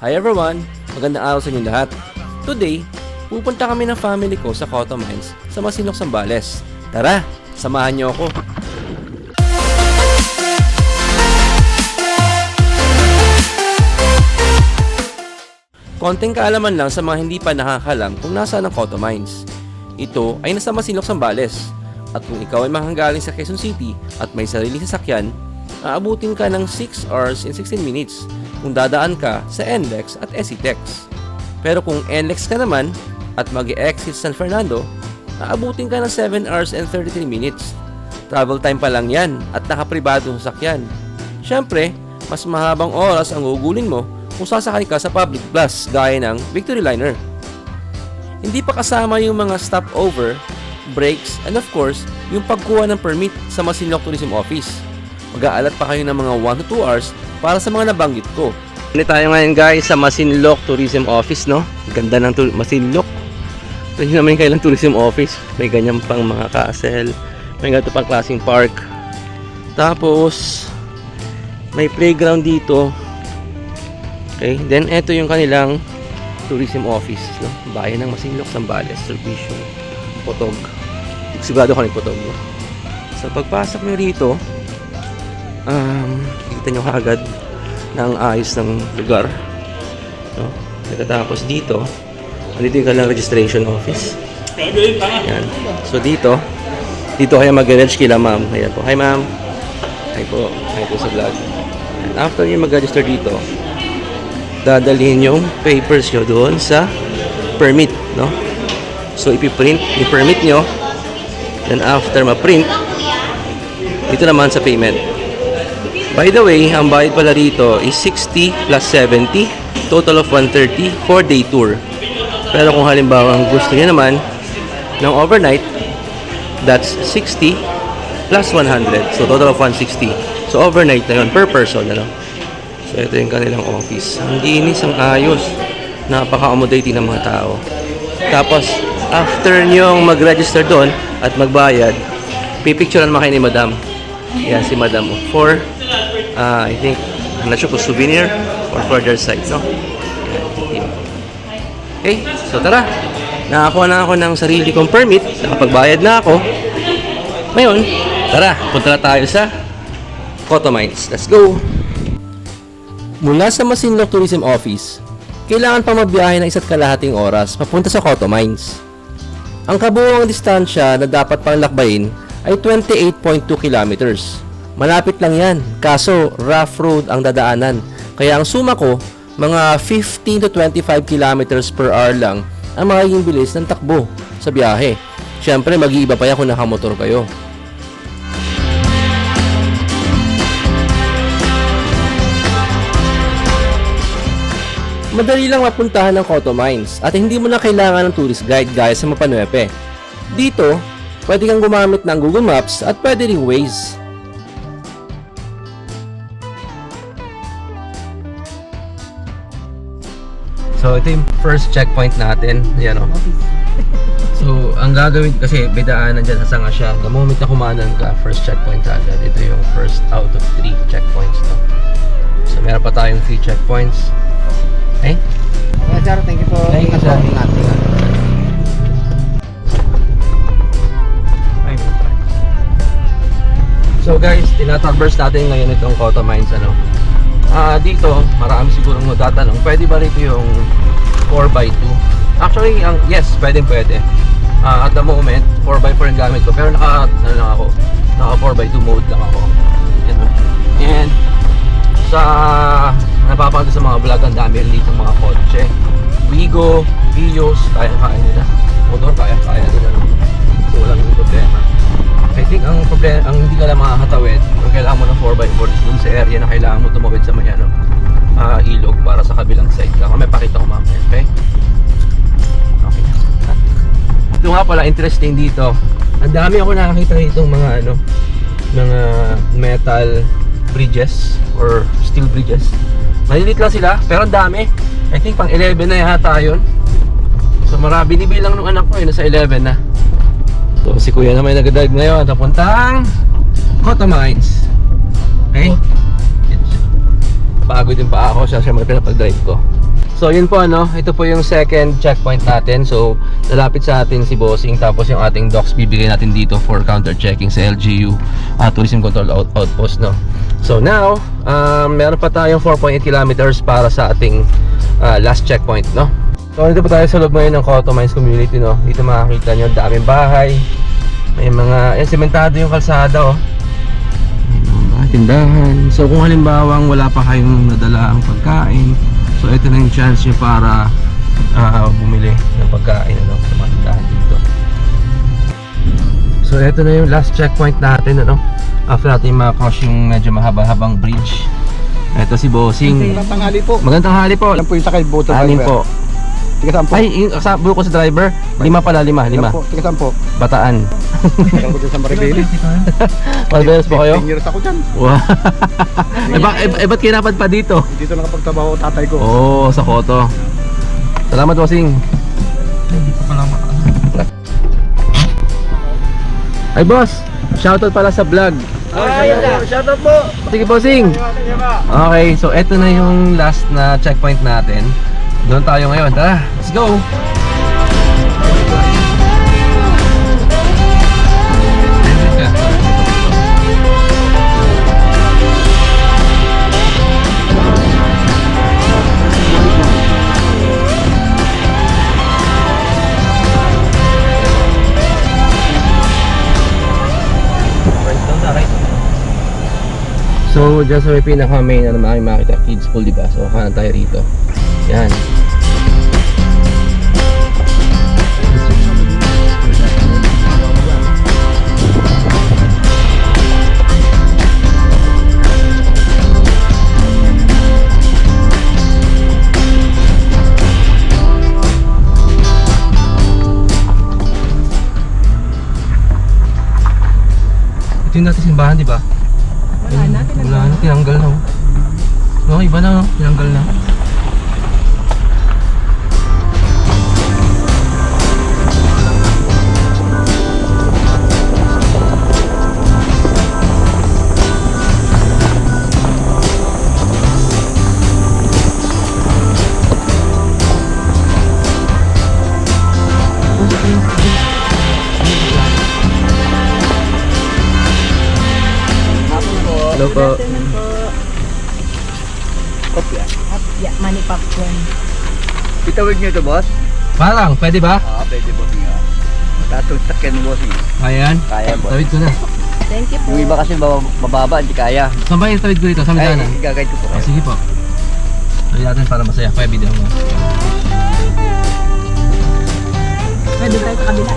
Hi everyone! Magandang araw sa inyong lahat. Today, pupunta kami ng family ko sa Cotto Mines sa Masinloc, Sambales. Tara, samahan niyo ako. Konting kaalaman lang sa mga hindi pa nakakalam kung nasaan ang Cotto Mines. Ito ay nasa Masinloc, Sambales. At kung ikaw ay makanggaling sa Quezon City at may sariling sasakyan, aabutin ka ng 6 hours and 16 minutes kung dadaan ka sa NLEX at SCTEX. Pero kung NLEX ka naman at mag-exit San Fernando, aabutin ka ng 7 hours and 33 minutes. Travel time pa lang yan at nakapribadong sasakyan. Siyempre, mas mahabang oras ang gugulin mo kung sasakay ka sa public bus gaya ng Victory Liner. Hindi pa kasama yung mga stopover, breaks, and of course, yung pagkuha ng permit sa Masinloc Tourism Office. Mag-aalat pa kayo ng mga 1 to 2 hours para sa mga nabanggit ko. Hindi tayo ngayon guys sa Masinloc Tourism Office, no? Ganda ng tu- Masinloc. Ito naman yung kailang tourism office. May ganyan pang mga castle. May ganito pang klaseng park. Tapos, may playground dito. Okay, then ito yung kanilang tourism office, no? Bayan ng Masinloc, Sambales, Servicio, Potog. Sigurado ko Potog, no? So, pagpasok nyo rito, um, kita nyo kagad ng ayos ng lugar. No? Pagkatapos dito, andito yung kanilang registration office. Yan. So, dito, dito kayo mag-register kila ma'am. Ayan po. Hi, ma'am. Hi po. Hi po sa vlog. And after yung mag-register dito, dadalhin yung papers nyo doon sa permit, no? So, ipiprint yung permit nyo. Then, after ma-print, dito naman sa payment. By the way, ang bayad pala rito is 60 plus 70, total of 130 for day tour. Pero kung halimbawa ang gusto niya naman ng overnight, that's 60 plus 100. So, total of 160. So, overnight na yun per person, ano? So, ito yung kanilang office. Ang linis, ang ayos. Napaka-accommodating ng mga tao. Tapos, after nyong mag-register doon at magbayad, pipicturean mo kayo ni Madam. Yan, si Madam. For, ah, I think, I'm not sure kung souvenir or for their site, no? Okay, so tara. Nakakuha na ako ng sarili kong permit. Nakapagbayad na ako. Ngayon, tara, punta na tayo sa Cotto Mines. Let's go! Mula sa Masinloc Tourism Office, kailangan pa mabiyahe ng isa't kalahating oras papunta sa Cotto Mines. Ang kabuuang distansya na dapat pang lakbayin ay 28.2 kilometers. Malapit lang yan, kaso rough road ang dadaanan. Kaya ang suma ko, mga 15 to 25 kilometers per hour lang ang magiging bilis ng takbo sa biyahe. Siyempre, mag-iiba pa yan kung nakamotor kayo. Madali lang mapuntahan ng Cotto Mines at hindi mo na kailangan ng tourist guide gaya sa Mapanuepe. Dito, pwede kang gumamit ng Google Maps at pwede ring Waze. So, ito yung first checkpoint natin. Ayan o. So, ang gagawin, kasi may daanan dyan sa sanga siya. The moment na kumanan ka, first checkpoint agad. Ito yung first out of three checkpoints. No? So, meron pa tayong three checkpoints. Okay? Okay, sir. Thank you po. Thank you, sir. Ingat, ingat. So guys, tinatraverse natin ngayon itong Cotto Mines ano. Ah, dito, marami siguro mo tatanong, pwede ba rito yung 4x2? Actually, ang yes, pwede pwede. Ah, at the moment, 4x4 ang gamit ko, pero naka ano lang ako, naka 4x2 mode lang ako. Oh. And sa napapanood sa mga vlog, ang dami rin dito mga kotse. Wigo, Vios, kaya-kaya nila. Motor, kaya-kaya nila. So, walang problema. I think ang problema, ang hindi ka lang makakatawid, kailangan mo ng 4x4 is dun sa area na kailangan mo tumawid sa may ano, ah, ilog para sa kabilang side ka. May pakita ko mamaya, okay? Okay. Ito nga pala, interesting dito. Ang dami ako nakakita rito mga ano, mga metal bridges or steel bridges. Maliliit lang sila, pero ang dami. I think pang 11 na yata yun. So marami, binibilang nung anak ko eh, nasa 11 na. So si kuya naman nagdadrive ngayon papuntang Cotto Mines. Okay? Pagod yung pa ako siya siya magpapag-drive ko. So yun po ano, ito po yung second checkpoint natin. So lalapit sa atin si Bossing tapos yung ating docs bibigay natin dito for counter checking sa LGU uh, Tourism Control Out Outpost no. So now, um, meron pa tayong 4.8 kilometers para sa ating uh, last checkpoint no. So dito po tayo sa loob ngayon ng Coto Mines Community no. Dito makakita nyo daming bahay. May mga, yan sementado yung kalsada oh. Tindahan. So kung halimbawa wala pa kayong nadala ang pagkain, so ito na yung chance nyo para ah, bumili ng pagkain ano, sa mga tindahan dito. So ito na yung last checkpoint natin ano. After natin makakross yung medyo mahaba-habang bridge. Ito si Bossing. Magandang tanghali po. Magandang hali po. Yan po yung sakay boto Anin po. Tiga saan po? Ay, yung sa buko sa driver. Lima pala, lima, lima. po. Tiga saan po? Bataan. Tiga po dyan sa Maribeli. Malberes po kayo? 10 years ako dyan. Wow. eh, ba, eh, eh, ba't kinapad pa dito? Dito nakapagtrabaho tatay ko. Oo, oh, sa Koto. Salamat, Bossing. Hindi pa pala Ay, boss. Shoutout pala sa vlog. Ay, shout out po. Sige, Bossing. Okay, so eto na yung last na checkpoint natin. Doon tayo ngayon. Tara, let's go. So, dyan sa may pinaka main na naman makita kids pool, di ba? So, kanan tayo rito. Yan. Ito yung dati simbahan, di ba? Wala na, Wala na, tinanggal na. oh. No, iba na, no? Itawid niyo ito, boss? Parang, pwede ba? Ah, pwede boss nga. Tatong sakyan mo, boss. Ayan. Kaya, boss. Tawid ko na. Thank you po. Yung iba kasi mababa, hindi kaya. Saan ba yung tawid ko dito? Sa Ay, midaanan? gagawin ko po Oh, kayo. sige po. Tawid natin para masaya. Kaya video mo. Pwede tayo sa kabila.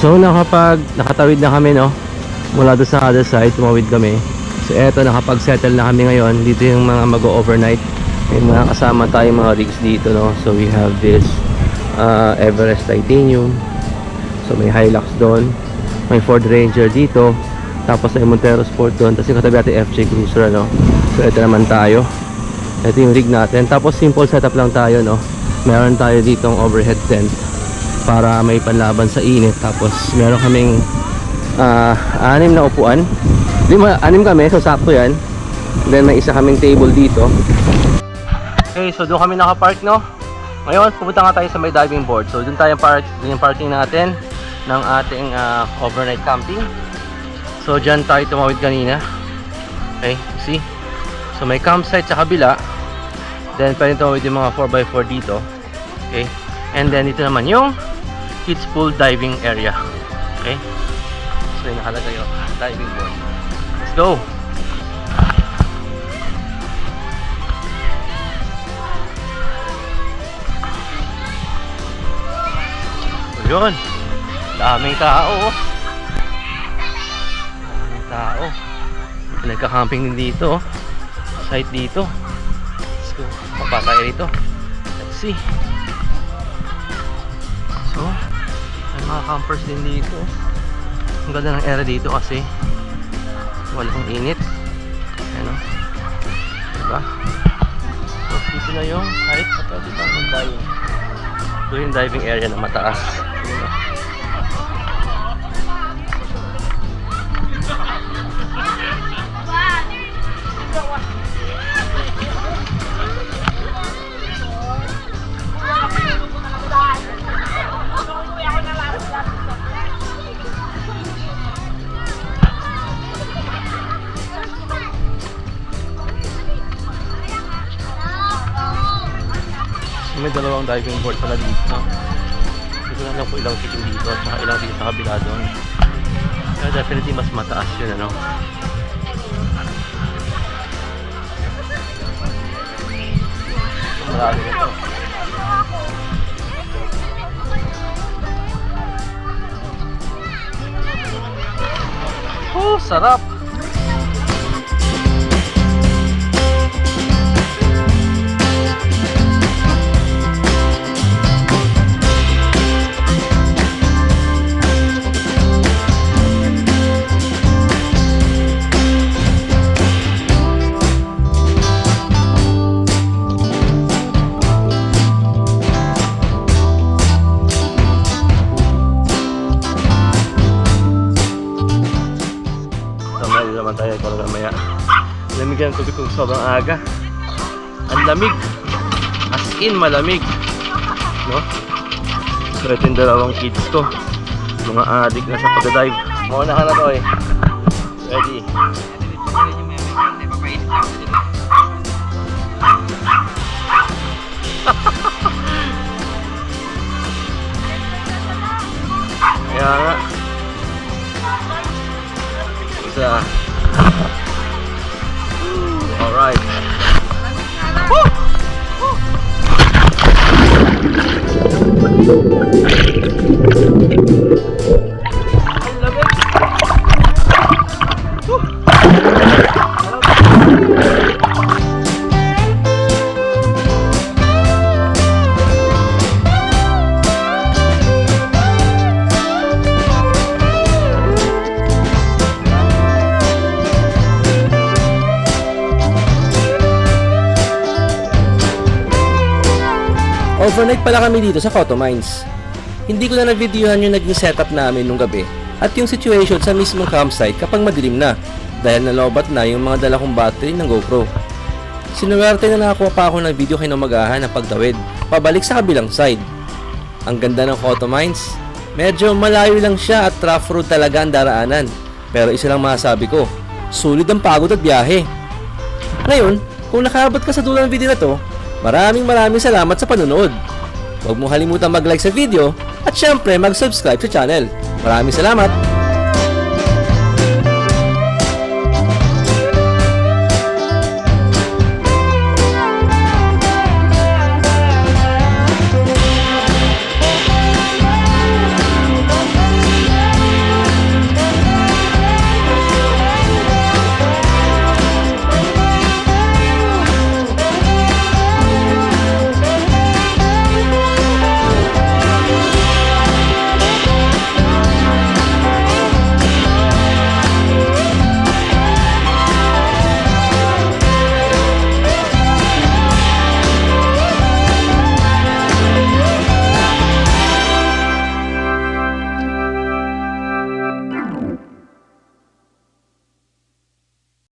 So nakapag nakatawid na kami no mula doon sa other side, tumawid kami. So eto, nakapag-settle na kami ngayon. Dito yung mga mag-overnight. May mga kasama tayong mga rigs dito, no? So we have this uh, Everest Titanium. So may Hilux doon. May Ford Ranger dito. Tapos may Montero Sport doon. Tapos yung katabi natin FJ Cruiser, ano? So ito naman tayo. Ito yung rig natin. Tapos simple setup lang tayo, no? Meron tayo ditong overhead tent para may panlaban sa init. Tapos meron kaming ah, anim na upuan. Lima, anim kami, so sakto yan. Then may isa kaming table dito. Okay, so doon kami nakapark, no? Ngayon, pupunta nga tayo sa may diving board. So doon tayo park, doon yung parking natin ng ating ah, overnight camping. So dyan tayo tumawid kanina. Okay, see? So may campsite sa kabila. Then pwede tumawid yung mga 4x4 dito. Okay? And then dito naman yung kids pool diving area. Okay? So yung nakalagay yung diving board. Let's go! So yun. Daming tao. oh. Daming tao. Nagka-camping dito. oh. Site dito. Let's go. Papa tayo rito. Let's see. Mga campers din dito. Ang ganda ng area dito kasi walang init. Ano? Diba? So, dito na yung site at pwede pang mag-diving. Ito yung diving area na mataas. Diba? So, may dalawang diving board pala dito. Hindi ko na alam kung ilang yung dito at saka ilang feet sa kabila doon. Kaya definitely mas mataas yun ano. Marami na to. Oh, sarap! Sobrang aga. Ang lamig. As in malamig. No? So ito yung dalawang kids ko. Mga adik na sa pagdadive. Mauna ka na to eh. Ready. Kaya nga. Isa. Overnight pala kami dito sa Photo Mines. Hindi ko na na-videohan yung naging setup namin nung gabi at yung situation sa mismong campsite kapag madilim na dahil nalobat na yung mga dala kong battery ng GoPro. Sinuwerte na nakakuha pa ako ng video kinamagahan ng pagtawid pabalik sa kabilang side. Ang ganda ng Photo Mines. Medyo malayo lang siya at rough road talaga ang daraanan. Pero isa lang masasabi ko, sulit ang pagod at biyahe. Ngayon, kung nakaabot ka sa dulo ng video na to, maraming maraming salamat sa panonood. Huwag mo kalimutan mag-like sa video at syempre mag-subscribe sa channel. Maraming salamat!